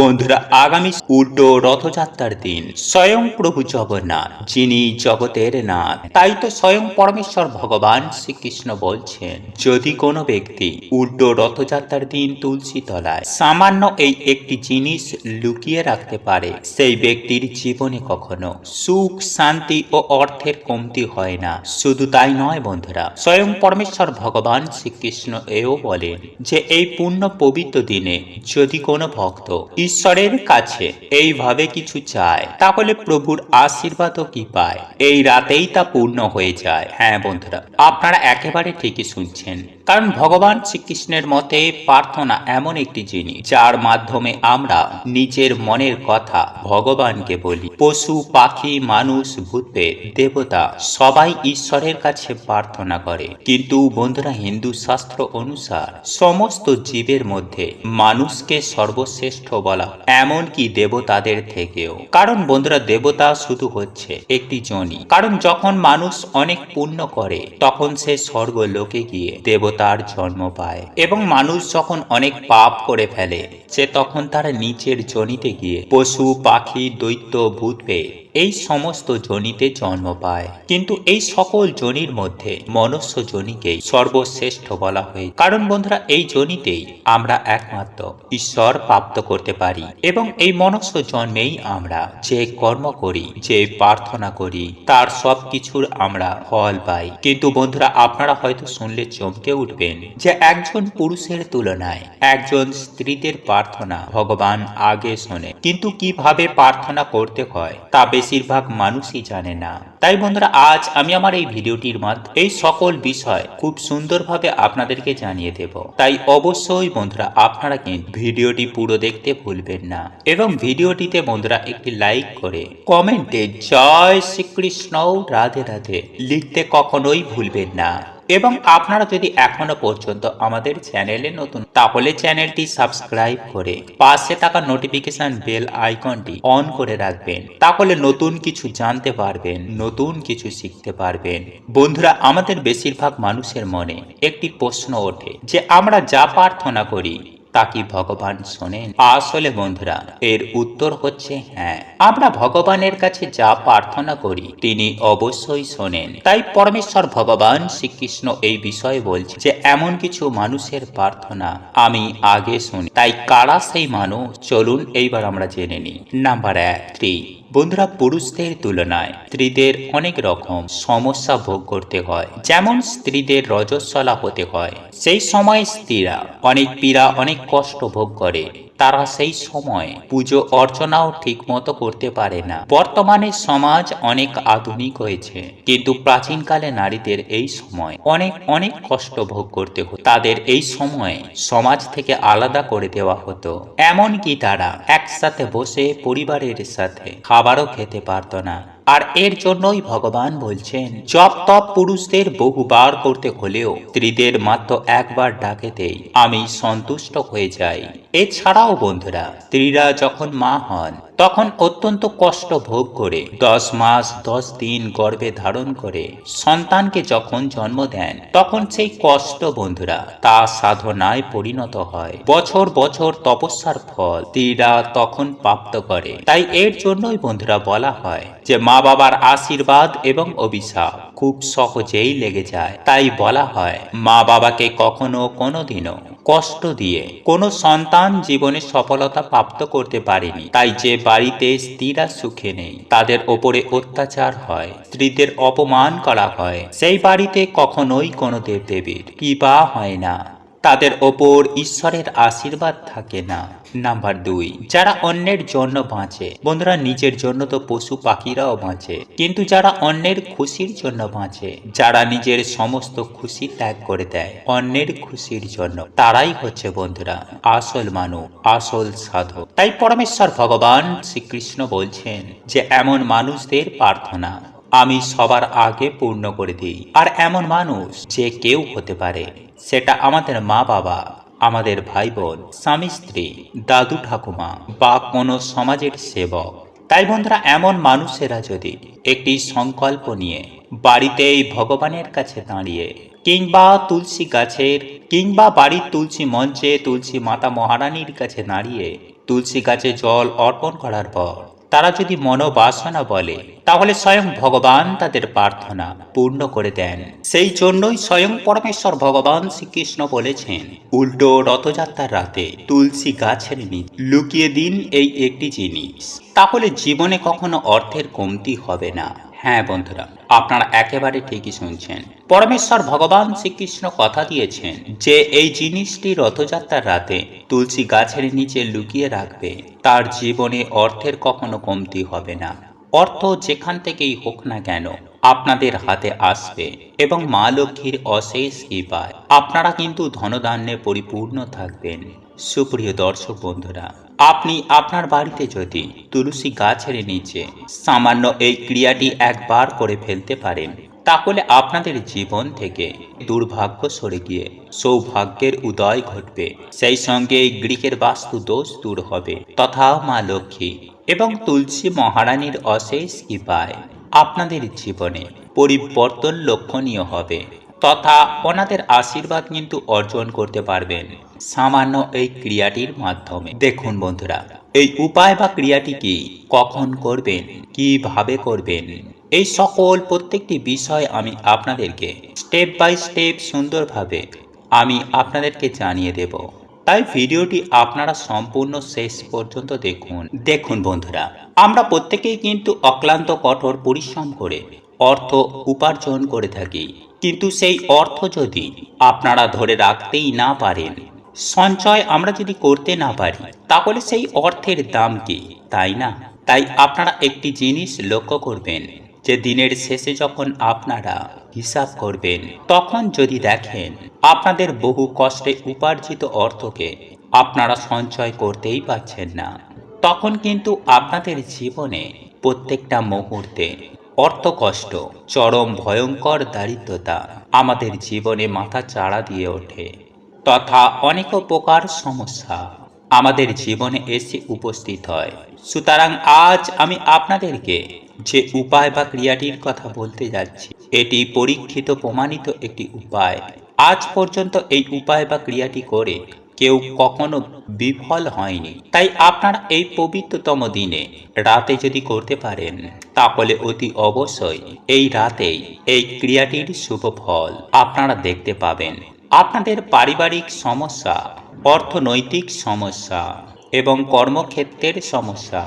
বন্ধুরা, আগামী উল্টো রথযাত্রার দিন স্বয়ং প্রভু জগন্নাথ, যিনি জগতের নাথ। তাই তো স্বয়ং পরমেশ্বর ভগবান শ্রীকৃষ্ণ বলছেন, যদি কোনো ব্যক্তি উল্টো রথযাত্রার দিন তুলসী তলায় সামান্য এই একটি জিনিস লুকিয়ে রাখতে পারে, সেই ব্যক্তির জীবনে কখনো সুখ, শান্তি ও অর্থের কমতি হয় না। শুধু তাই নয় বন্ধুরা, স্বয়ং পরমেশ্বর ভগবান শ্রীকৃষ্ণ এও বলেন যে, এই পূর্ণ পবিত্র দিনে যদি কোনো ভক্ত ঈশ্বরের কাছে। এইভাবে কিছু চায়, তাহলে প্রভুর আশীর্বাদও কি পায়? এই রাতেই তা পূর্ণ হয়ে যায়। হ্যাঁ বন্ধুরা, আপনারা একেবারে ঠিকই শুনছেন। কারণ ভগবান শ্রীকৃষ্ণের মতে প্রার্থনা এমন একটি জিনিস, যার মাধ্যমে আমরা নিজের মনের কথা ভগবানকে বলি। পশু, পাখি, মানুষ, ভূতে, দেবতা, সবাই ঈশ্বরের কাছে প্রার্থনা করে। কিন্তু বন্ধুরা, হিন্দু শাস্ত্র অনুসার সমস্ত জীবের মধ্যে মানুষকে সর্বশ্রেষ্ঠ বলা এমনকি দেবতাদের থেকেও। কারণ বন্ধুরা, দেবতা শুধু হচ্ছে একটি জনি। কারণ যখন মানুষ অনেক পুণ্য করে, তখন সে স্বর্গ লোকে গিয়ে দেবতার জন্ম পায়। এবং মানুষ যখন অনেক পাপ করে ফেলে, সে তখন তার নিচের জনিতে গিয়ে পশু, পাখি, দৈত্য, ভূত পেয়ে এই সমস্ত জনিতে জন্ম পায়। কিন্তু এই সকল জনির মধ্যে মনুষ্য জনিকেই সর্বশ্রেষ্ঠ বলা হয় কারণ বন্ধুরা, এই জনিতেই আমরা একমাত্র ঈশ্বর প্রাপ্ত করতে পারি এবং এই মনুষ্য জন্মেই আমরা যে কর্ম করি, যে প্রার্থনা করি, তার সব কিছুর আমরা ফল পাই। কিন্তু বন্ধুরা, আপনারা হয়তো শুনলে চমকে উঠবেন যে একজন পুরুষের তুলনায় একজন স্ত্রীদের প্রার্থনা ভগবান আগে শোনে। কিন্তু কীভাবে প্রার্থনা করতে হয়, তা বেশিরভাগ মানুষই জানে না। তাই বন্ধুরা, আজ আমি আমার এই ভিডিওটির মাধ্যমে এই সকল বিষয় খুব সুন্দরভাবে আপনাদেরকে জানিয়ে দেব। তাই অবশ্যই বন্ধুরা, আপনারা কিন্তু ভিডিওটি পুরো দেখতে ভুলবেন না এবং ভিডিওটিতে বন্ধুরা একটি লাইক করে কমেন্টে জয় শ্রীকৃষ্ণ, রাধে রাধে লিখতে কখনোই ভুলবেন না। এবং আপনারা যদি এখনও পর্যন্ত আমাদের চ্যানেলে নতুন, তাহলে চ্যানেলটি সাবস্ক্রাইব করে পাশে থাকা নোটিফিকেশন বেল আইকনটি অন করে রাখবেন। তাহলে নতুন কিছু জানতে পারবেন, নতুন কিছু শিখতে পারবেন। বন্ধুরা, আমাদের বেশিরভাগ মানুষের মনে একটি প্রশ্ন ওঠে যে, আমরা যা প্রার্থনা করি তা কি ভগবান শোনেন? আসলে বন্ধুরা, এর উত্তর হচ্ছে হ্যাঁ। আমরা ভগবানের কাছে যা প্রার্থনা করি, তিনি অবশ্যই শোনেন। তাই পরমেশ্বর ভগবান শ্রীকৃষ্ণ এই বিষয়ে বলছে যে, এমন কিছু মানুষের প্রার্থনা আমি আগে শুনি। তাই কারা সেই মানুষ? চলুন এইবার আমরা জেনে নিই। নাম্বার এক, স্ত্রী। বন্ধুরা পুরুষদের তুলনায় স্ত্রীদের অনেক রকম সমস্যা ভোগ করতে হয়। যেমন স্ত্রীদের রজস্বলা হতে হয়। সেই সময় স্ত্রীরা অনেক পীড়া, অনেক কষ্ট ভোগ করে। তারা সেই সময় পুজো অর্চনাও ঠিক মতো করতে পারে না। বর্তমানে সমাজ অনেক আধুনিক হয়েছে, কিন্তু প্রাচীনকালে নারীদের এই সময় অনেক অনেক কষ্ট ভোগ করতে হতো। তাদের এই সময়ে সমাজ থেকে আলাদা করে দেওয়া হতো। এমনকি তারা একসাথে বসে পরিবারের সাথে খাবারও খেতে পারতো না। আর এর জন্যই ভগবান বলছেন, জপ তপ পুরুষদের বহুবার করতে হলেও স্ত্রীদের মাত্র একবার ডাকেতেই আমি সন্তুষ্ট হয়ে যাই। এছাড়াও বন্ধুরা, স্ত্রীরা যখন মা হন তখন অত্যন্ত কষ্ট ভোগ করে, দশ মাস, দশ দিন গর্ভে ধারণ করে সন্তানকে যখন জন্ম দেন, তখন সেই কষ্ট বন্ধুরা তা সাধনায় পরিণত হয়। বছর বছর তপস্যার ফল স্ত্রীরা তখন প্রাপ্ত করে। তাই এর জন্যই বন্ধুরা বলা হয় যে মা বাবার আশীর্বাদ এবং অভিশাপ। খুব সহজেই লেগে যায়। তাই বলা হয়, মা বাবাকে কখনো কোনোদিনও কষ্ট দিয়ে কোনো সন্তান জীবনে সফলতা প্রাপ্ত করতে পারেনি। তাই যে বাড়িতে স্ত্রীরা সুখে নেই, তাদের ওপরে অত্যাচার হয়, স্ত্রীদের অপমান করা হয়, সেই বাড়িতে কখনোই কোনো দেবদেবীর বা হয় না। তাদের ওপর ঈশ্বরের আশীর্বাদ থাকে না। নাম্বার দুই, যারা অন্যের জন্য বাঁচে। বন্ধুরা, নিজের জন্য তো পশু পাখিরাও বাঁচে। কিন্তু যারা অন্যের খুশির জন্য বাঁচে, যারা নিজের সমস্ত খুশি ত্যাগ করে দেয়, অন্যের খুশির জন্য। তারাই হচ্ছে বন্ধুরা, আসল মানুষ, আসল সাধক। তাই পরমেশ্বর ভগবান শ্রীকৃষ্ণ বলছেন যে, এমন মানুষদের প্রার্থনা আমি সবার আগে পূর্ণ করে দিই। আর এমন মানুষ যে কেউ হতে পারে, সেটা আমাদের মা বাবা আমাদের ভাই বোন স্বামী স্ত্রী দাদু ঠাকুমা বা কোনো সমাজের সেবক। তাই বন্ধুরা, এমন মানুষেরা যদি একটি সংকল্প নিয়ে বাড়িতেই ভগবানের কাছে দাঁড়িয়ে কিংবা তুলসী গাছের কিংবা বাড়ির তুলসী মঞ্চে তুলসী মাতা মহারানীর কাছে দাঁড়িয়ে তুলসী গাছে জল অর্পণ করার পর তারা যদি মনোবাসনা বলে, তাহলে স্বয়ং ভগবান তাদের প্রার্থনা পূর্ণ করে দেন। সেই জন্যই স্বয়ং পরমেশ্বর ভগবান শ্রীকৃষ্ণ বলেছেন, উল্টো রথযাত্রার রাতে তুলসী গাছের নিচে লুকিয়ে দিন এই একটি জিনিস। তাহলে জীবনে কখনো অর্থের কমতি হবে না। হ্যাঁ বন্ধুরা, আপনারা একেবারে ঠিকই শুনছেন। পরমেশ্বর ভগবান শ্রীকৃষ্ণ কথা দিয়েছেন যে, এই জিনিসটি রথযাত্রার রাতে তুলসী গাছের নিচে লুকিয়ে রাখবে, তার জীবনে অর্থের কখনো কমতি হবে না। অর্থ যেখান থেকেই হোক না কেন, আপনাদের হাতে আসবে এবং মা লক্ষ্মীর অশেষ কৃপায়। আপনারা কিন্তু ধনদান্যে পরিপূর্ণ থাকবেন। সুপ্রিয় দর্শক বন্ধুরা আপনি আপনার বাড়িতে যদি তুলসী গাছের নিচে সামান্য এই ক্রিয়াটি একবার করে ফেলতে পারেন, তাহলে আপনাদের জীবন থেকে দুর্ভাগ্য সরে গিয়ে সৌভাগ্যের উদয় ঘটবে। সেই সঙ্গে এই গ্রীকের বাস্তু দোষ দূর হবে। তথা মা লক্ষ্মী এবং তুলসী মহারানীর অশেষ কৃপায় আপনাদের জীবনে পরিবর্তন লক্ষণীয় হবে। তথা ওনাদের আশীর্বাদ কিন্তু অর্জন করতে পারবেন সামান্য এই ক্রিয়াটির মাধ্যমে। দেখুন বন্ধুরা, এই উপায় বা ক্রিয়াটি কি? কখন করবেন? কীভাবে করবেন? এই সকল প্রত্যেকটি বিষয় আমি আপনাদেরকে স্টেপ বাই স্টেপ সুন্দরভাবে আমি আপনাদেরকে জানিয়ে দেব। তাই ভিডিওটি আপনারা সম্পূর্ণ শেষ পর্যন্ত দেখুন। দেখুন বন্ধুরা, আমরা প্রত্যেকেই কিন্তু অক্লান্ত, কঠোর পরিশ্রম করে অর্থ উপার্জন করে থাকি। কিন্তু সেই অর্থ যদি আপনারা ধরে রাখতেই না পারেন, সঞ্চয় আমরা যদি করতে না পারি, তাহলে সেই অর্থের দাম কি, তাই না? তাই আপনারা একটি জিনিস লক্ষ্য করবেন, যে দিনের শেষে যখন আপনারা হিসাব করবেন, তখন যদি দেখেন আপনাদের বহু কষ্টে উপার্জিত অর্থকে আপনারা সঞ্চয় করতেই পারছেন না, তখন কিন্তু আপনাদের জীবনে প্রত্যেকটা মুহূর্তে অর্থ কষ্ট চরম ভয়ঙ্কর দারিদ্রতা আমাদের জীবনে মাথা চাড়া দিয়ে ওঠে। তথা অনেক প্রকার সমস্যা আমাদের জীবনে এসে উপস্থিত হয়। সুতরাং আজ আমি আপনাদেরকে যে উপায় বা ক্রিয়াটির কথা বলতে যাচ্ছি, এটি পরীক্ষিত প্রমাণিত একটি উপায়। আজ পর্যন্ত এই উপায় বা ক্রিয়াটি করে কেউ কখনো বিফল হয়নি। তাই আপনারা এই পবিত্রতম দিনে রাতে যদি করতে পারেন, তাহলে অতি অবশ্যই এই রাতেই এই ক্রিয়াটির শুভ ফল আপনারা দেখতে পাবেন। আপনাদের পারিবারিক সমস্যা, অর্থনৈতিক সমস্যা এবং কর্মক্ষেত্রের সমস্যা,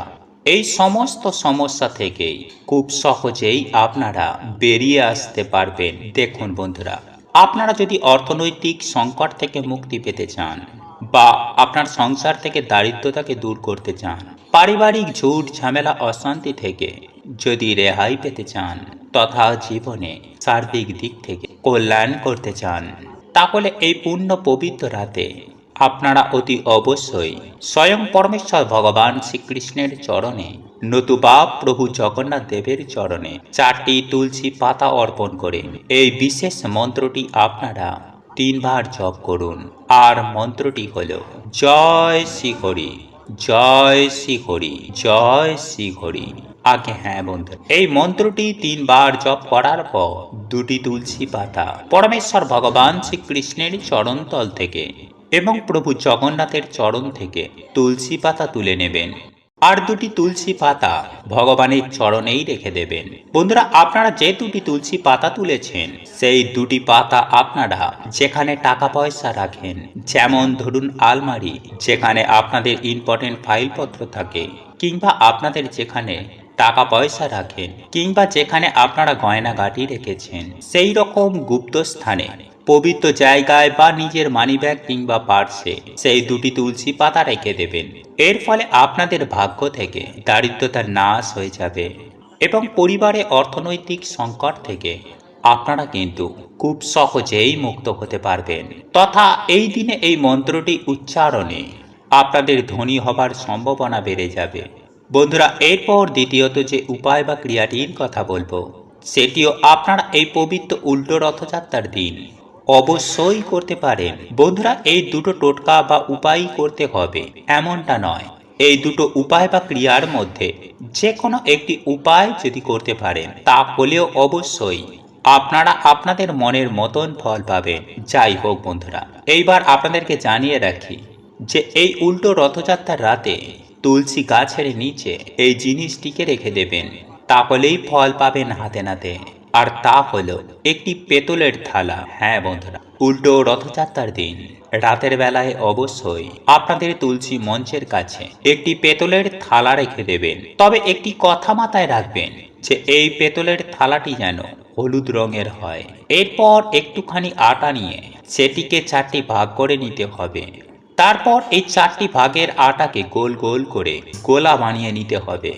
এই সমস্ত সমস্যা থেকেই খুব সহজেই আপনারা বেরিয়ে আসতে পারবেন। দেখুন বন্ধুরা, আপনারা যদি অর্থনৈতিক সংকট থেকে মুক্তি পেতে চান বা আপনার সংসার থেকে দারিদ্রতাকে দূর করতে চান। পারিবারিক ঝুট, ঝামেলা, অশান্তি থেকে যদি রেহাই পেতে চান, তথা জীবনে সার্বিক দিক থেকে কল্যাণ করতে চান, তাহলে এই পূর্ণ পবিত্র রাতে আপনারা অতি অবশ্যই স্বয়ং পরমেশ্বর ভগবান শ্রীকৃষ্ণের চরণে নতুবা প্রভু জগন্নাথ দেবের চরণে চারটি তুলসী পাতা অর্পণ করে এই বিশেষ মন্ত্রটি আপনারা তিনবার জপ করুন। আর মন্ত্রটি হল, জয় শ্রী হরি জয় শ্রী হরি জয় শ্রী হরি আগে হ্যাঁ বন্ধু, এই মন্ত্রটি তিনবার জপ করার পর দুটি তুলসী পাতা পরমেশ্বর ভগবান শ্রীকৃষ্ণের চরণতল থেকে এবং প্রভু জগন্নাথের চরণ থেকে তুলসী পাতা তুলে নেবেন। আর দুটি তুলসী পাতা ভগবানের চরণেই রেখে দেবেন। বন্ধুরা, আপনারা যে দুটি তুলসী পাতা তুলেছেন, সেই দুটি পাতা আপনারা যেখানে টাকা পয়সা রাখেন, যেমন ধরুন আলমারি, যেখানে আপনাদের ইম্পর্টেন্ট ফাইলপত্র থাকে, কিংবা আপনাদের যেখানে টাকা পয়সা রাখেন, কিংবা যেখানে আপনারা গয়না গয়নাগাটি রেখেছেন, সেই রকম গুপ্ত স্থানে পবিত্র জায়গায় বা নিজের মানিব্যাগ কিংবা পার্সে সেই দুটি তুলসী পাতা রেখে দেবেন। এর ফলে আপনাদের ভাগ্য থেকে দারিদ্রতার নাশ হয়ে যাবে এবং পরিবারে অর্থনৈতিক সংকট থেকে আপনারা কিন্তু খুব সহজেই মুক্ত হতে পারবেন। তথা এই দিনে এই মন্ত্রটি উচ্চারণে আপনাদের ধনী হবার সম্ভাবনা বেড়ে যাবে। বন্ধুরা, এরপর দ্বিতীয়ত যে উপায় বা ক্রিয়াটির কথা বলব, সেটিও আপনারা এই পবিত্র উল্টো রথযাত্রার দিন। অবশ্যই করতে পারেন। বন্ধুরা, এই দুটো টোটকা বা উপায় করতে হবে, এমনটা নয়। এই দুটো উপায় বা ক্রিয়ার মধ্যে যে কোনো একটি উপায় যদি করতে পারেন, তাহলেও অবশ্যই আপনারা আপনাদের মনের মতন ফল পাবেন। যাই হোক বন্ধুরা, এইবার আপনাদেরকে জানিয়ে রাখি যে এই উল্টো রথযাত্রার রাতে তুলসী গাছের নিচে এই জিনিসটিকে রেখে দেবেন। তাহলেই ফল পাবেন হাতে নাতে। আর তা হলো একটি পেতলের থালা। হ্যাঁ বন্ধুরা, উল্টো রথযাত্রার দিন। রাতের বেলায় অবশ্যই আপনাদের তুলসী মঞ্চের কাছে একটি পেতলের থালা রেখে দেবেন। তবে একটি কথা মাথায় রাখবেন যে এই পেতলের থালাটি যেন হলুদ রঙের হয়। এরপর একটুখানি আটা নিয়ে সেটিকে চারটি ভাগ করে নিতে হবে। তারপর এই চারটি ভাগের আটাকে গোল গোল করে গোলা বানিয়ে নিতে হবে।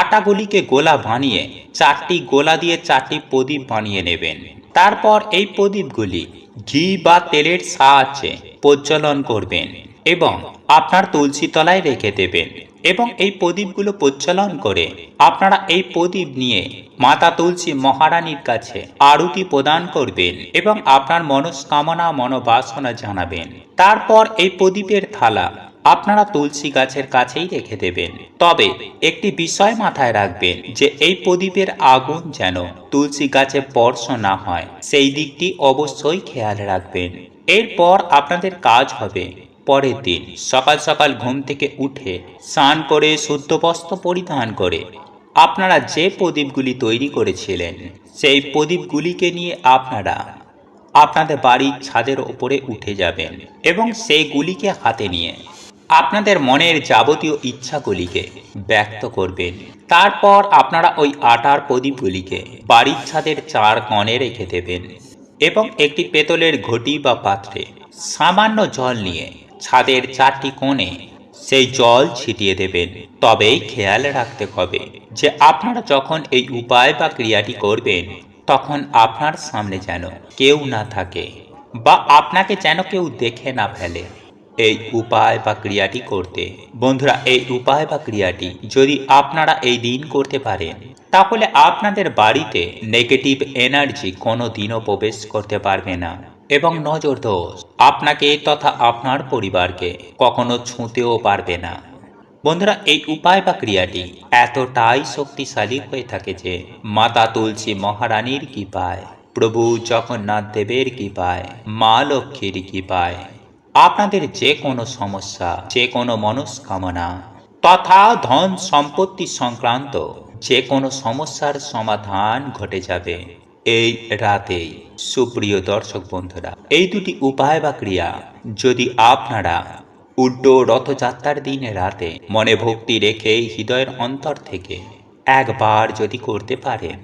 আটাগুলিকে গোলা বানিয়ে চারটি গোলা দিয়ে চারটি প্রদীপ বানিয়ে নেবেন। তারপর এই প্রদীপগুলি ঘি বা তেলের সাহায্যে প্রজ্বলন করবেন এবং আপনার তুলসী তলায় রেখে দেবেন। এবং এই প্রদীপগুলো প্রজ্বলন করে। আপনারা এই প্রদীপ নিয়ে মাতা তুলসী মহারানীর কাছে আরতি প্রদান করবেন এবং আপনার মনস্কামনা, মনোবাসনা জানাবেন। তারপর এই প্রদীপের থালা আপনারা তুলসী গাছের কাছেই রেখে দেবেন। তবে একটি বিষয় মাথায় রাখবেন যে এই প্রদীপের আগুন যেন তুলসী গাছে স্পর্শ না হয়, সেই দিকটি অবশ্যই খেয়াল রাখবেন। এরপর আপনাদের কাজ হবে। পরের দিন সকাল সকাল ঘুম থেকে উঠে স্নান করে শুদ্ধ বস্ত্র পরিধান করে। আপনারা যে প্রদীপগুলি তৈরি করেছিলেন, সেই প্রদীপগুলিকে নিয়ে আপনারা আপনাদের বাড়ির ছাদের ওপরে উঠে যাবেন এবং সেইগুলিকে হাতে নিয়ে আপনাদের মনের যাবতীয় ইচ্ছাগুলিকে ব্যক্ত করবেন। তারপর আপনারা ওই আটার প্রদীপগুলিকে বাড়ির ছাদের চার কণে রেখে দেবেন এবং একটি পেতলের ঘটি বা পাত্রে সামান্য জল নিয়ে ছাদের চারটি কোণে সেই জল ছিটিয়ে দেবেন। তবেই খেয়াল রাখতে হবে যে আপনারা যখন এই উপায় বা ক্রিয়াটি করবেন, তখন আপনার সামনে যেন কেউ না থাকে বা আপনাকে যেন কেউ দেখে না ফেলে। এই উপায় বা ক্রিয়াটি করতে, বন্ধুরা, এই উপায় বা ক্রিয়াটি যদি আপনারা এই দিন করতে পারেন, তাহলে আপনাদের বাড়িতে নেগেটিভ এনার্জি কোনো দিনও প্রবেশ করতে পারবে না। এবং নজর দোষ আপনাকে তথা আপনার পরিবারকে কখনো ছুঁতেও পারবে না। বন্ধুরা, এই উপায় বা ক্রিয়াটি এতটাই শক্তিশালী হয়ে থাকে যে মাতা তুলসী মহারানীর কি পায় প্রভু জগন্নাথ দেবের কি পায় মা লক্ষ্মীর কি পায় আপনাদের যে কোনো সমস্যা যে কোনো মনস্কামনা তথা ধন সম্পত্তি সংক্রান্ত যে কোনো সমস্যার সমাধান ঘটে যাবে। এই রাতেই। সুপ্রিয় দর্শক বন্ধুরা, এই দুটি উপায় বা ক্রিয়া যদি আপনারা উল্টো রথযাত্রার দিনে রাতে মনে ভক্তি রেখে হৃদয়ের অন্তর থেকে একবার যদি করতে পারেন,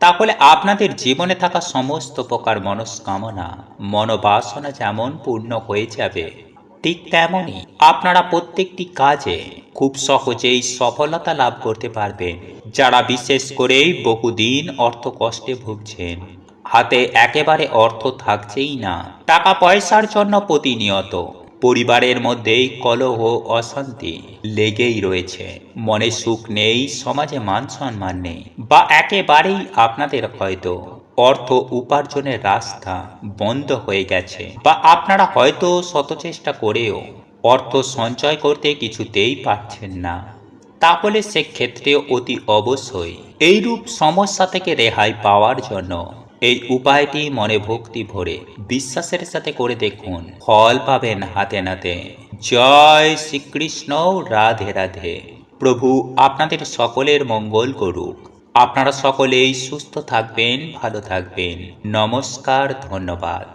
তাহলে আপনাদের জীবনে থাকা সমস্ত প্রকার মনস্কামনা, মনোবাসনা যেমন পূর্ণ হয়ে যাবে ঠিক তেমনই আপনারা প্রত্যেকটি কাজে খুব সহজেই সফলতা লাভ করতে পারবেন। যারা বিশেষ করেই বহুদিন অর্থ কষ্টে ভুগছেন, হাতে একেবারে অর্থ থাকছেই না টাকা পয়সার জন্য প্রতিনিয়ত, পরিবারের মধ্যেই কলহ, অশান্তি লেগেই রয়েছে। মনে সুখ নেই, সমাজে মান সম্মান নেই, বা একেবারেই আপনাদের হয়তো অর্থ উপার্জনের রাস্তা বন্ধ হয়ে গেছে। বা আপনারা হয়তো শত চেষ্টা করেও অর্থ সঞ্চয় করতে কিছুতেই পারছেন না। তাহলে সেক্ষেত্রে অতি অবশ্যই এইরূপ সমস্যা থেকে রেহাই পাওয়ার জন্য এই উপায়টি মনে ভক্তি ভরে বিশ্বাসের সাথে করে দেখুন। ফল পাবেন হাতে নাতে। জয় শ্রীকৃষ্ণ, রাধে রাধে। প্রভু আপনাদের সকলের মঙ্গল করুক। আপনারা সকলেই সুস্থ থাকবেন ভালো থাকবেন। নমস্কার ধন্যবাদ।